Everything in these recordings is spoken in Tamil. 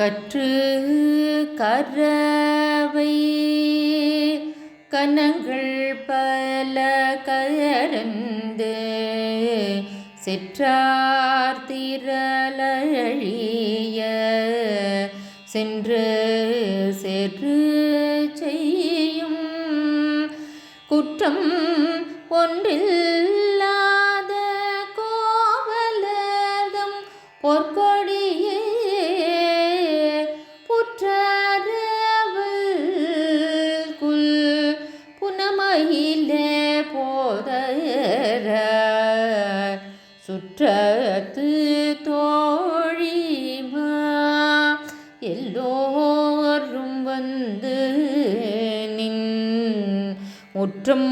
கற்று கரவை கனங்கள் பல கரந்து செற்றார் திரளிய சென்று சென்று செய்யும் குற்றம் ஒன்றில் முற்றம்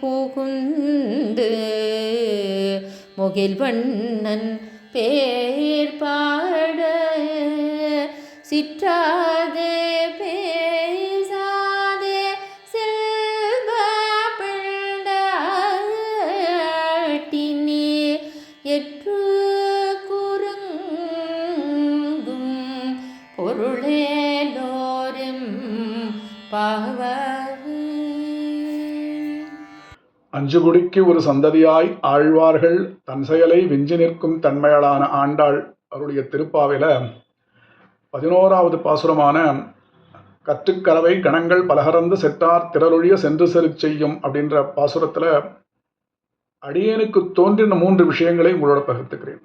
புகுந்து முகில்வண்ணன் பேர் பாட சிற்றாதே பே அஞ்சு குடிக்கு ஒரு சந்ததியாய் ஆழ்வார்கள் தன் செயலை விஞ்சி நிற்கும் தன்மையாளான ஆண்டாள் அவருடைய திருப்பாவில பதினோராவது பாசுரமான கற்றுக்கலவை கணங்கள் பலகரந்து செட்டார் திரளொழிய சென்று செருச் செய்யும் அப்படின்ற பாசுரத்தில் அடியேனுக்கு தோன்றின மூன்று விஷயங்களை உங்களோட பகிர்த்துக்கிறேன்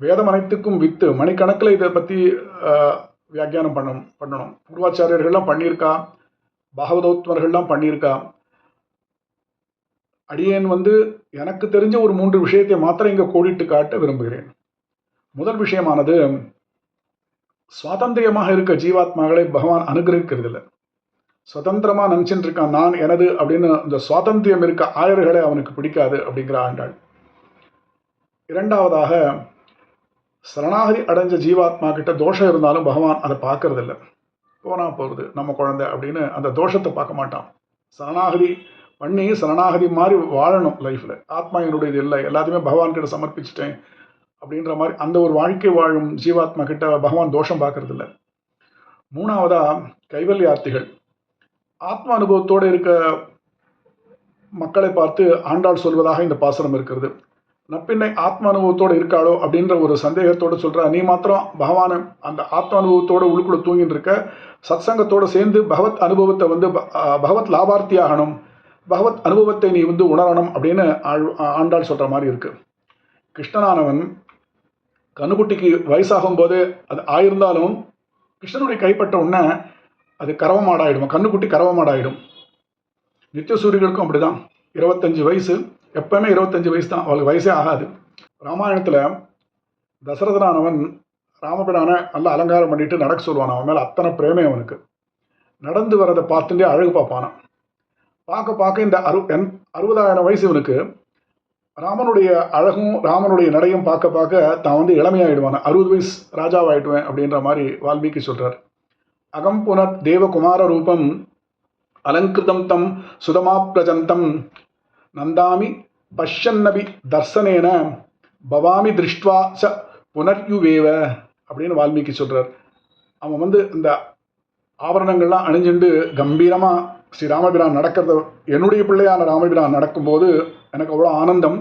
வேதம் அனைத்துக்கும் வித்து மணிக்கணக்கில் இதை பற்றி வியாக்கியானம் பண்ணணும் பண்ணணும். பூர்வாச்சாரியர்கள்லாம் பண்ணியிருக்கா? பாகவதோத்மர்கள்லாம் பண்ணியிருக்கா? அடியேன் வந்து எனக்கு தெரிஞ்ச ஒரு மூன்று விஷயத்தை மாத்திரம் இங்கே கோடிட்டு காட்ட விரும்புகிறேன். முதல் விஷயமானது சுவாதந்திரியமாக இருக்க ஜீவாத்மாக்களை பகவான் அனுகிரகிக்கிறது இல்லை சுதந்திரமாக நினச்சிட்டு இருக்கான் நான் எனது அப்படின்னு இந்த சுவாதந்திரம் இருக்க ஆயர்களை அவனுக்கு பிடிக்காது அப்படிங்கிற ஆண்டாள். இரண்டாவதாக சரணாகதி அடைஞ்ச ஜீவாத்மா கிட்ட தோஷம் இருந்தாலும் பகவான் அதை பார்க்கறதில்ல. போனால் போகிறது நம்ம குழந்தை அப்படின்னு அந்த தோஷத்தை பார்க்க மாட்டான். சரணாகதி பண்ணி சரணாகதி மாதிரி வாழணும் லைஃப்பில் ஆத்மா என்னுடையது இல்லை. எல்லாத்தையுமே பகவான்கிட்ட சமர்ப்பிச்சிட்டேன் அப்படின்ற மாதிரி அந்த ஒரு வாழ்க்கை வாழும் ஜீவாத்மா கிட்ட பகவான் தோஷம் பார்க்கறது இல்லை மூணாவதா கைவல்யார்த்திகள் ஆத்ம அனுபவத்தோடு இருக்க மக்களை பார்த்து ஆண்டாள் சொல்வதாக இந்த பாசனம் இருக்கிறது. நப்பின்னை ஆத்ம அனுபவத்தோடு இருக்காளோ அப்படின்ற ஒரு சந்தேகத்தோடு சொல்கிற நீ மாத்திரம் பகவானை அந்த ஆத்ம அனுபவத்தோட உள்ளுக்குள்ள தூங்கிட்டு இருக்க சத்சங்கத்தோடு சேர்ந்து பகவத் அனுபவத்தை வந்து ப- பகவத் லாபார்த்தி ஆகணும் பகவத் அனுபவத்தை நீ வந்து உணரணும் அப்படின்னு ஆழ் ஆண்டாள் சொல்கிற மாதிரி இருக்குது கிருஷ்ணனானவன் கண்ணுக்குட்டிக்கு வயசாகும் போது அது ஆயிருந்தாலும் கிருஷ்ணனுடைய கைப்பட்ட உடனே அது கரவமாடாயிடும். கண்ணுக்குட்டி கரவமாடாயிடும். நித்திய சூரியர்களுக்கும் அப்படிதான். இருபத்தஞ்சு வயசு எப்பவுமே இருபத்தஞ்சு வயசு தான். அவளுக்கு வயசே ஆகாது. ராமாயணத்தில் தசரதனானவன் ராமபிரான நல்லா அலங்காரம் பண்ணிட்டு நடக்க சொல்லுவான். அவன் மேலே அத்தனை பிரேமே அவனுக்கு. நடந்து வரதை பார்த்துட்டே அழகு பார்ப்பானான் பார்க்க பார்க்க இந்த அறு என் அறுபதாயிரம் வயசு இவனுக்கு ராமனுடைய அழகும் ராமனுடைய நடையும் பார்க்க பார்க்க தான் வந்து இளமையாயிடுவான். அறுபது வயசு ராஜாவாயிடுவேன் அப்படின்ற மாதிரி வால்மீகி சொல்கிறார் அகம் புனர் தேவகுமார ரூபம் அலங்கிருதம் தம் சுதமாப்ரஜந்தம் நந்தாமி பஷ்யன்னபி தர்சனேன பவாமி திருஷ்டுவா ச புனர்யுவேவ அப்படின்னு வால்மீகி சொல்கிறார் அவன் வந்து இந்த ஆபரணங்கள்லாம் அணிஞ்சுண்டு கம்பீரமாக ஸ்ரீ ராமபிரான் நடக்கிறத என்னுடைய பிள்ளையான ராமபிரான் நடக்கும்போது எனக்கு அவ்வளோ ஆனந்தம்.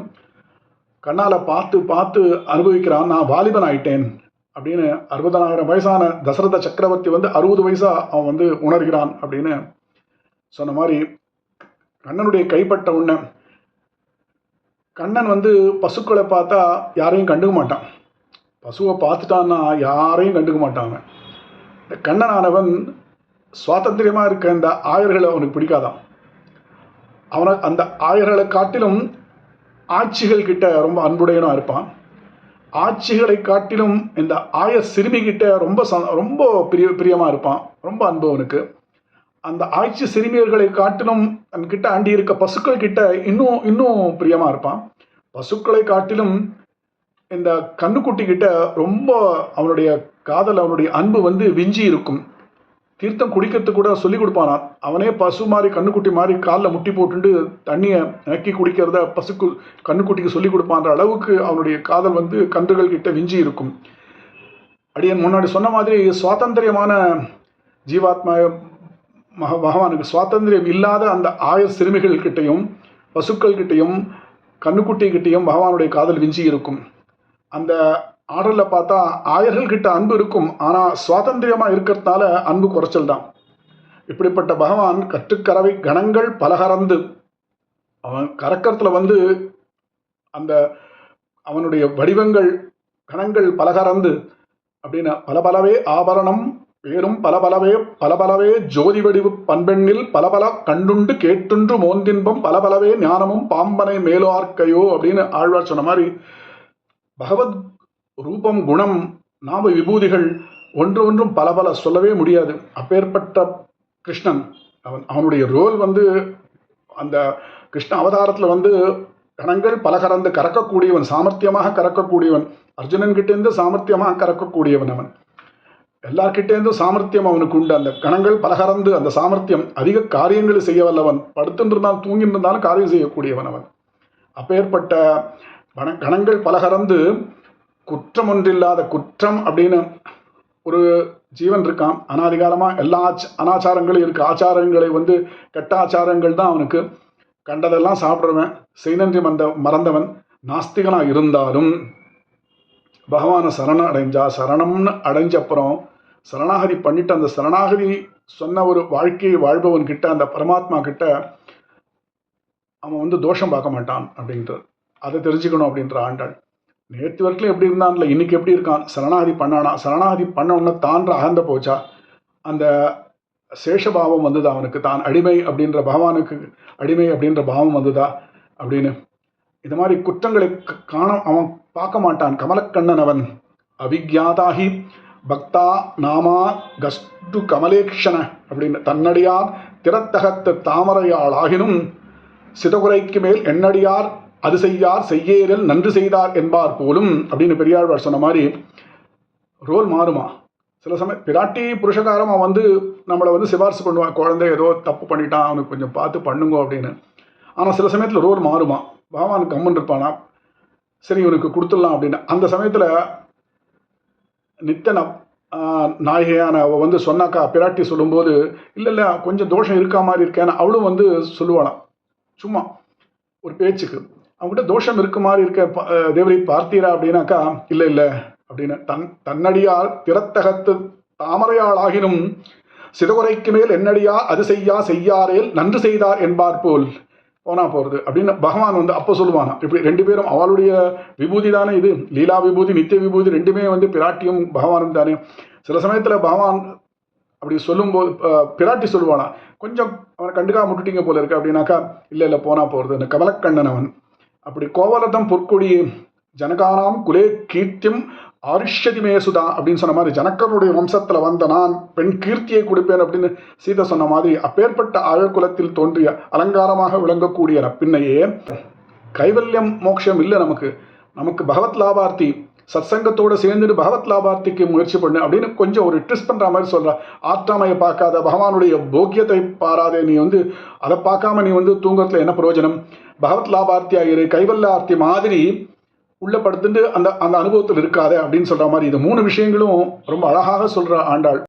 கண்ணால் பார்த்து பார்த்து அனுபவிக்கிறான் நான் வாலிபன் ஆயிட்டேன் அப்படின்னு அறுபதனாயிரம் வயசான தசரத சக்கரவர்த்தி வந்து அறுபது வயசாக அவன் வந்து உணர்கிறான் அப்படின்னு சொன்ன மாதிரி கண்ணனுடைய கைப்பட்ட உடனே கண்ணன் வந்து பசுக்களை பார்த்தா யாரையும் கண்டுக்க மாட்டான். பசுவை பார்த்துட்டான்னா யாரையும் கண்டுக்க மாட்டான் அவன். இந்த கண்ணனானவன் சுவாதந்திரியமாக இருக்க இந்த ஆயர்களை அவனுக்கு பிடிக்காதான் அவனை அந்த ஆயர்களை காட்டிலும் ஆட்சிகள் கிட்ட ரொம்ப அன்புடையனாக இருப்பான். ஆட்சிகளை காட்டிலும் இந்த ஆய சிறுமிகிட்ட ரொம்ப ச- ரொம்ப பிரிய பிரியமாக இருப்பான். ரொம்ப அன்பு அவனுக்கு. அந்த ஆட்சி சிறுமியர்களை காட்டிலும் கிட்ட அண்டி இருக்க பசுக்கள் கிட்ட இன்னும் இன்னும் பிரியமாக இருப்பான். பசுக்களை காட்டிலும் இந்த கண்ணுக்குட்டி கிட்ட ரொம்ப அவனுடைய காதல் அவனுடைய அன்பு வந்து விஞ்சி இருக்கும். தீர்த்தம் குடிக்கிறதுக்கு கூட சொல்லி கொடுப்பானா அவனே பசு மாதிரி கண்ணுக்குட்டி மாதிரி காலில் முட்டி போட்டுண்டு தண்ணியை நக்கி குடிக்கிறத பசுக்கு கண்ணுக்குட்டிக்கு சொல்லி கொடுப்பான்ற அளவுக்கு அவனுடைய காதல் வந்து கன்றுகள் கிட்ட விஞ்சி இருக்கும். அடியன் முன்னாடி சொன்ன மாதிரி சுவாதந்திரியமான ஜீவாத்மா மக பகவானுக்கு சுவாதந்திரியம் இல்லாத அந்த ஆயர் சிறுமிகள் கிட்டையும் பசுக்கள் கிட்டையும் கண்ணுக்குட்டி கிட்டையும் பகவானுடைய காதல் விஞ்சி இருக்கும். அந்த ஆர்டரில் பார்த்தா ஆயர்கள் கிட்ட அன்பு இருக்கும். ஆனால் சுவாதந்திரியமாக இருக்கிறதுனால அன்பு குறைச்சல் தான் இப்படிப்பட்ட பகவான் கற்றுக்கறவை கணங்கள் பலகறந்து அவன் கறக்கிறதுல வந்து அந்த அவனுடைய வடிவங்கள் கணங்கள் பலகறந்து அப்படின்னு பலபலவே ஆபரணம் பேரும் பலபலவே பலபலவே ஜோதி வடிவு பண்பெண்ணில் பலபல கண்டுண்டு கேட்டுண்டு மோந்தின்பம் பலபலவே ஞானமும் பாம்பனை மேலார்க்கையோ அப்படின்னு ஆழ்வார் சொன்ன மாதிரி பகவத் ரூபம் குணம் நாம விபூதிகள் ஒன்று ஒன்றும் பல பல சொல்லவே முடியாது. அப்பேற்பட்ட கிருஷ்ணன் அவன் அவனுடைய ரோல் வந்து அந்த கிருஷ்ண அவதாரத்தில் வந்து கணங்கள் பல கறந்து கறக்கக்கூடியவன் சாமர்த்தியமாக கறக்கக்கூடியவன் அர்ஜுனன் கிட்டேருந்து சாமர்த்தியமாக கறக்கக்கூடியவன் அவன். எல்லார்கிட்டேருந்து சாமர்த்தியம் அவனுக்கு உண்டு. அந்த கணங்கள் பலகறந்து அந்த சாமர்த்தியம் அதிக காரியங்களை செய்ய வல்லவன். படுத்துட்டு தூங்கின்றிருந்தாலும் காரியம் செய்யக்கூடியவன் அவன். அப்பேற்பட்ட கணங்கள் பலகறந்து குற்றம் ஒன்றில்லாத குற்றம் அப்படின்னு ஒரு ஜீவன் இருக்கான். அனாதிகாலமாக எல்லா அனாச்சாரங்களும் இருக்குது ஆச்சாரங்களை வந்து கெட்ட ஆச்சாரங்கள் தான் அவனுக்கு. கண்டதெல்லாம் சாப்பிட்றவன் செய்நன்றி மந்த மறந்தவன் நாஸ்திகனாக இருந்தாலும் பகவானை சரணம் அடைஞ்சா சரணம்னு அடைஞ்ச அப்புறம் சரணாகதி பண்ணிட்டு அந்த சரணாகதி சொன்ன ஒரு வாழ்க்கையை வாழ்பவன் கிட்ட அந்த பரமாத்மா கிட்ட அவன் வந்து தோஷம் பார்க்க மாட்டான் அப்படின்றது அதை தெரிஞ்சுக்கணும் அப்படின்ற ஆண்டாள். நேற்று வரைக்கும் எப்படி இருந்தான்ல இன்னைக்கு எப்படி இருக்கான்? சரணாகதி பண்ணானா? சரணாகதி பண்ண உடனே தான்ற அகந்த போச்சா? அந்த சேஷபாவம் வந்ததா அவனுக்கு? தான் அடிமை அப்படின்ற பகவானுக்கு அடிமை அப்படின்ற பாவம் வந்ததா அப்படின்னு. இது மாதிரி குற்றங்களை க- காண அவன் பார்க்க மாட்டான். கமலக்கண்ணன் அவன். அவிக்யாதாகி பக்தா நாமா கஸ்டு கமலேக்ஷன அப்படின்னு. தன்னடியார் திறத்தகத்து தாமரையாளாகினும் சிதகுரைக்கு மேல் எண்ணடியார் அது செய்யார் செய்யேறல் நன்று செய்தார் என்பார் போலும் அப்படின்னு பெரியாழ்வார் சொன்ன மாதிரி ரோல் மாறுமா? சில சமயம் பிராட்டி புருஷகாரமாக வந்து நம்மளை வந்து சிபாரிசு பண்ணுவான் குழந்தை ஏதோ தப்பு பண்ணிட்டான் அவனுக்கு கொஞ்சம் பார்த்து பண்ணுங்க அப்படின்னு. ஆனால் சில சமயத்தில் ரோல் மாறுமா? பகவான் கம்மன் இருப்பானா? சரி இவனுக்கு கொடுத்துடலாம் அப்படின்னு. அந்த சமயத்தில் நித்தன நாயகையான அவள் வந்து சொன்னாக்கா பிராட்டி சொல்லும்போது இல்லை இல்லை கொஞ்சம் தோஷம் இருக்கா மாதிரி இருக்கேன்னு அவளும் வந்து சொல்லுவாளாம். சும்மா ஒரு பேச்சுக்கு. அவங்ககிட்ட தோஷம் இருக்கு மாதிரி இருக்க தேவரை பார்த்தீரா அப்படின்னாக்கா இல்லை இல்லை அப்படின்னு. தன் தன்னடியால் திறத்தகத்து தாமரையாளாகினும் சிதகுரைக்கு மேல் என்னடியா அது செய்யா செய்யாரேல் நன்று செய்தார் என்பார் போல் போனா போகிறது அப்படின்னு பகவான் வந்து அப்போ சொல்லுவானா இப்படி ரெண்டு பேரும் அவளுடைய விபூதி தானே இது? லீலா விபூதி நித்திய விபூதி ரெண்டுமே வந்து பிராட்டியும் பகவானும் தானே. சில சமயத்தில் பகவான் அப்படி சொல்லும்போது பிராட்டி சொல்லுவானா கொஞ்சம் அவனை கண்டுக்காம விட்டுட்டீங்க போல இருக்கு அப்படின்னாக்கா இல்லை இல்லை போனா போகிறது இந்த கமலக்கண்ணன் அவன். அப்படி கோவலதம் பொற்கொடி ஜனகானாம் குலே கீர்த்தியம் ஆருஷ்யதி மேசுதா அப்படின்னு சொன்ன மாதிரி ஜனக்கருடைய வம்சத்தில் வந்த நான் பெண் கீர்த்தியை கொடுப்பேன் அப்படின்னு சீதை சொன்ன மாதிரி அப்பேற்பட்ட ஆழக்குலத்தில் தோன்றிய அலங்காரமாக விளங்கக்கூடிய பின்னையே கைவல்யம் மோட்சம் இல்லை நமக்கு. நமக்கு பகவத் லாபார்த்தி சத்சங்கத்தோடு சேர்ந்துட்டு பகவத் லாபார்த்திக்கு முயற்சி பண்ணு அப்படின்னு கொஞ்சம் ஒரு ட்ரிஸ் பண்ணுற மாதிரி சொல்கிற ஆற்றாமையை பார்க்காத பகவானுடைய போக்கியத்தை பாராதே நீ வந்து அதை பார்க்காம நீ வந்து தூங்குறதுல என்ன பிரயோஜனம்? பகவத் லாபார்த்தியா இரு கைவல்லார்த்தி மாதிரி உள்ள படுத்துட்டு அந்த அந்த அனுபவத்தில் இருக்காதே அப்படின்னு சொல்கிற மாதிரி இது மூணு விஷயங்களும் ரொம்ப அழகாக சொல்கிற ஆண்டாள்.